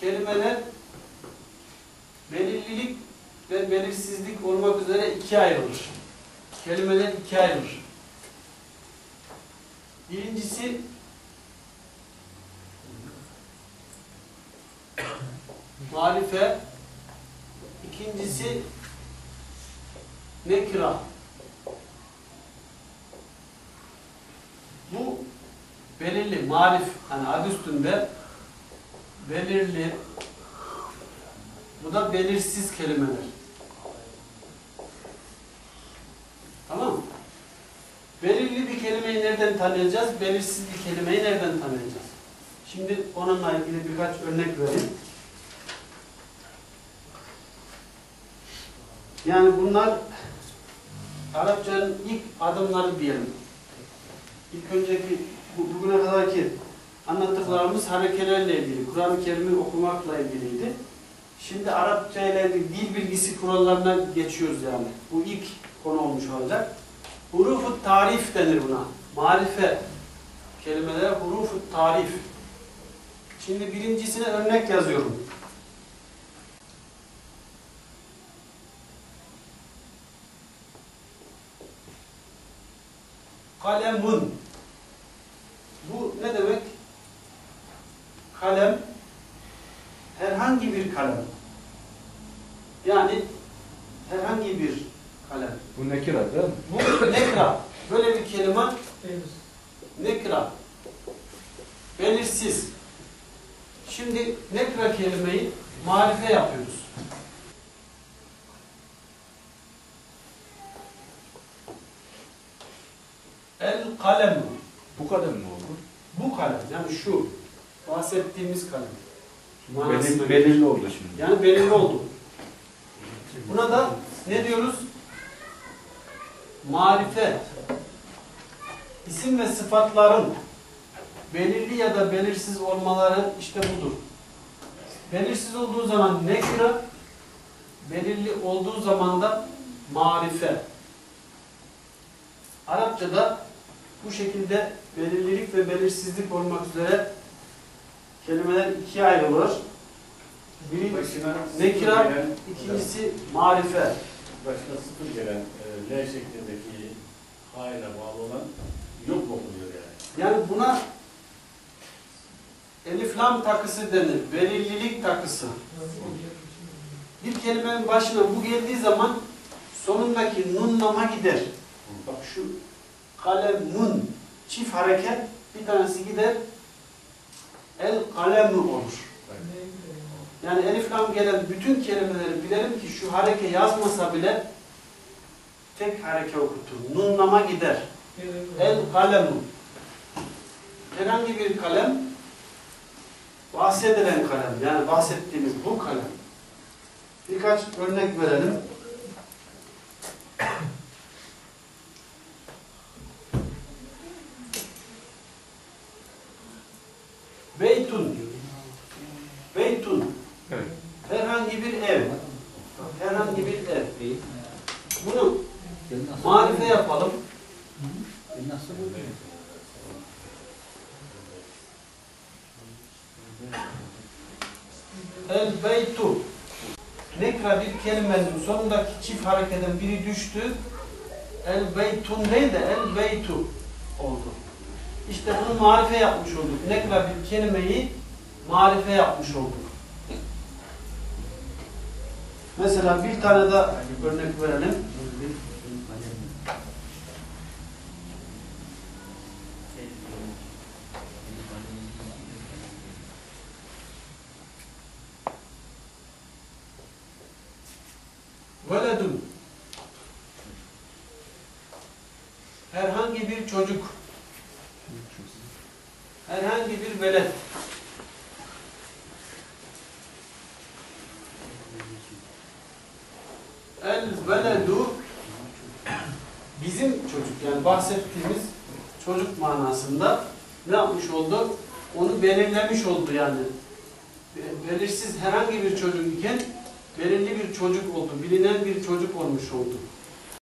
kelimeler belirlilik ve belirsizlik olmak üzere ikiye ayrılır. Kelimeler ikiye ayrılır. Birincisi marife, ikincisi nekra. Bu belirli, marif, hani adı üstünde belirli, bu da belirsiz kelimeler. Tamam mı? Belirli bir kelimeyi nereden tanıyacağız? Belirsiz bir kelimeyi nereden tanıyacağız? Şimdi onunla ilgili birkaç örnek vereyim. Yani bunlar Arapçanın ilk adımları diyelim. İlk önceki bu- bugüne kadarki anlattıklarımız harekelerle ilgili, Kur'an-ı Kerim'i okumakla ilgiliydi. Şimdi Arapça ile dil bilgisi kurallarına geçiyoruz yani. Bu ilk konu olmuş olacak. Hurufu tarif denir buna. Marife kelimelere hurufu tarif. Şimdi birincisine örnek yazıyorum. Kalemun. Bu ne demek? Kalem herhangi bir kalem. Yani herhangi bir kalem. Bu nekira değil mi? Bu nekra. Böyle bir kelime nekra. Belirsiz. Şimdi nekra kelimeyi marife yapıyoruz. El kalem. Bu kadar mı oldu? Bu kalem. Yani şu bahsettiğimiz kalem. Gelir. belirli oldu şimdi. Yani belirli oldu. Buna da ne diyoruz? Marife. İsim ve sıfatların belirli ya da belirsiz olmaları işte budur. Belirsiz olduğu zaman nekra, belirli olduğu zaman da marife. Arapçada bu şekilde belirlilik ve belirsizlik olmak üzere kelimeler ikiye ayrılır. Biri gelen, ikincisi marife. başına sıfır gelen e, L şeklindeki H ile bağlı olan yok mu oluyor yani? Yani buna elif lam takısı denir. Belirlilik takısı. Bir kelimenin başına bu geldiği zaman sonundaki nunlama gider. Bak şu kalemun çift hareket bir tanesi gider. El kalemu olur. Yani elif lam gelen bütün kelimeleri bilelim ki şu hareke yazmasa bile tek hareke okutur. Nunlama gider. El kalemu. Herhangi bir kalem bahsedilen kalem. Yani bahsettiğimiz bu kalem. Birkaç örnek verelim. Beytun. Beytun. Evet. Herhangi bir ev. Herhangi bir ev. Bunu marife yapalım. El beytu. Nekra bir kelimenin sonundaki çift hareketten biri düştü. El beytun değil de el beytu oldu. İşte bunu marife yapmış olduk. Nekra bir kelimeyi marife yapmış olduk. Mesela bir tane daha örnek verelim. Veledun. Herhangi bir çocuk. Herhangi bir velet. El veledu bizim çocuk yani bahsettiğimiz çocuk manasında ne yapmış oldu? Onu belirlemiş oldu yani. Be- Belirsiz herhangi bir çocuk iken belirli bir çocuk oldu. Bilinen bir çocuk olmuş oldu.